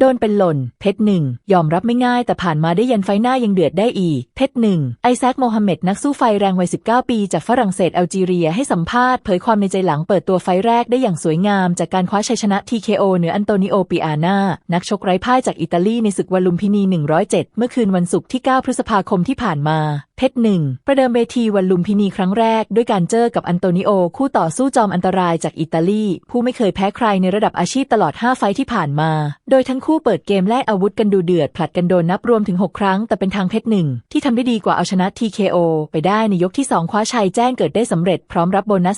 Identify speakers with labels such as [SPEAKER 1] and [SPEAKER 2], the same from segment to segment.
[SPEAKER 1] โดนเป็นหล่น เพชรหนึ่งยอมรับไม่ง่ายแต่ผ่านมาได้ยันไฟหน้ายังเดือดได้อีก เพชรหนึ่งไอแซคโมฮัมเหม็ดนักสู้ไฟแรงวัย 19 ปีจากฝรั่งเศสแอลจีเรียให้สัมภาษณ์เผยความในใจหลังเปิดตัวไฟแรกได้อย่างสวยงาม จากการคว้าชัยชนะ TKO เหนืออันโตนิโอปิอาน่านักชกไร้พ่ายจากอิตาลีในศึกวันลุมพินี 107 เมื่อคืนวันศุกร์ที่ 9 พฤษภาคมที่ผ่านมา เพชรหนึ่งประเดิมเวทีวันลุมพินีครั้งแรก ด้วยการเจอกับอันโตนิโอ คู่ต่อสู้จอมอันตรายจากอิตาลี ผู้ไม่เคยแพ้ใครในระดับอาชีพตลอด 5 ไฟที่ผ่านมา โดยทั้งคู่เปิดเกมแลกอาวุธกันดูเดือด ผลัดกันโดนนับรวมถึง 6 ครั้ง แต่เป็นทางเพชรหนึ่งที่ทำได้ดีกว่าเอาชนะ TKO ไปได้ในยกที่ 2 คว้าชัยแจ้งเกิดได้สำเร็จพร้อมรับโบนัส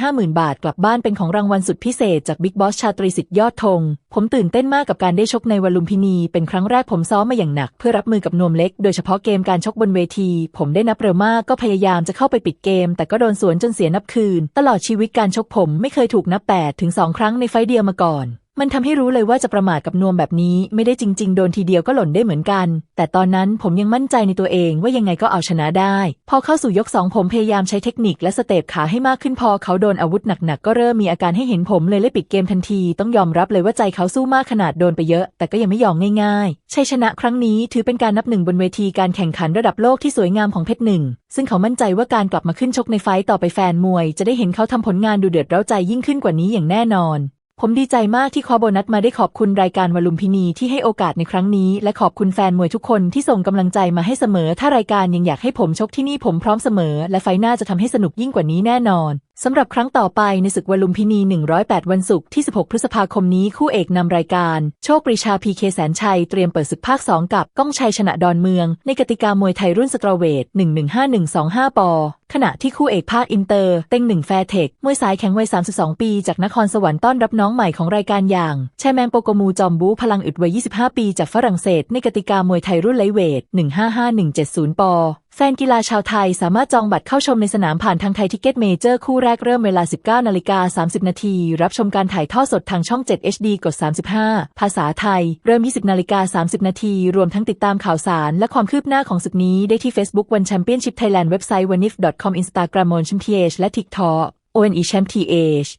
[SPEAKER 1] 350,000 บาท กลับบ้านเป็นของรางวัลสุดพิเศษจากบิ๊กบอสชาตรีสิทธิ์ยอดธงผมตื่นเต้นมากกับการได้ชกในวันลุมพินี เป็นครั้งแรกผมซ้อมมาอย่างหนัก เพื่อรับมือกับนวมเล็ก โดยเฉพาะเกมการชกบนเวทีผมได้นับเร็วมากก็พยายามจะเข้าไปปิดเกม แต่ก็โดนสวนจนเสียนับคืน ตลอดชีวิตการชกผมไม่เคยถูกนับ8ถึง2ครั้งในไฟเดียวมาก่อน มันทำให้รู้เลยว่าจะประมาทกับนวมแบบนี้ไม่ได้จริง ๆ โดนทีเดียวก็หล่นได้เหมือนกัน แต่ตอนนั้นผมยังมั่นใจในตัวเองว่ายังไงก็เอาชนะได้ พอเข้าสู่ยกสองผมพยายามใช้เทคนิคและสเตปขาให้มากขึ้นพอเขาโดนอาวุธหนักๆก็เริ่มมีอาการให้เห็นผมเลยเลยปิดเกมทันที ต้องยอมรับเลยว่าใจเขาสู้มากขนาดโดนไปเยอะ แต่ก็ยังไม่ยอมง่ายๆชัยชนะครั้งนี้ถือเป็นการนับหนึ่งบนเวทีการแข่งขันระดับโลกที่สวยงามของเพชรหนึ่งซึ่งเขามั่นใจว่าการกลับมาขึ้นชกในไฟต์ต่อไปแฟนมวย จะได้เห็นเขาทำผลงานดูเดือดเร้าใจยิ่งขึ้นกว่านี้อย่างแน่นอน ผมดีใจมากที่คว้าโบนัสมาได้ขอบคุณรายการวลุมพินีที่ให้โอกาสในครั้งนี้ และขอบคุณแฟนมวยทุกคนที่ส่งกำลังใจมาให้เสมอ ถ้ารายการยังอยากให้ผมชกที่นี่ผมพร้อมเสมอ และไฟหน้าจะทำให้สนุกยิ่งกว่านี้แน่นอนสำหรับครั้งต่อไปในศึกวลุมพินี 108 วันศุกร์ที่ 16 พฤษภาคมนี้คู่เอกนำรายการ โชคปรีชาพีเคแสนชัย เตรียมเปิดศึกภาค 2 กับก้องชัยชนะดอนเมือง ในกติกามวยไทยรุ่นสตรเวท 115125 ปอ ขณะที่คู่เอกภาคอินเตอร์ เต็งหนึ่งแฟร์เทคมวยสายแข็งวัย 32 ปี จากนครสวรรค์ต้อนรับน้องใหม่ของรายการอย่างแชแมงโปโกมูจอมบูพลังอึดวัย 25 ปี จากฝรั่งเศส ในกติกามวยไทยรุ่นไลท์เวท 155170 ปอ แฟนกีฬาชาวไทยสามารถจองบัตรเข้าชมในสนามผ่านทางไทยทิกเก็ตเมเจอร์คู่แรกเริ่มเวลา 19นาฬิกา30 นาที รับชมการถ่ายทอดสดทางช่อง 7 HD กด 35 ภาษาไทย เริ่ม 20นาฬิกา30 นาที รวมทั้งติดตามข่าวสารและความคืบหน้าของศึกนี้ได้ที่ Facebook One Championship Thailand เว็บไซต์ wanif.com Instagram มอนชิมพีเอชและ TikTok ONE Champ TH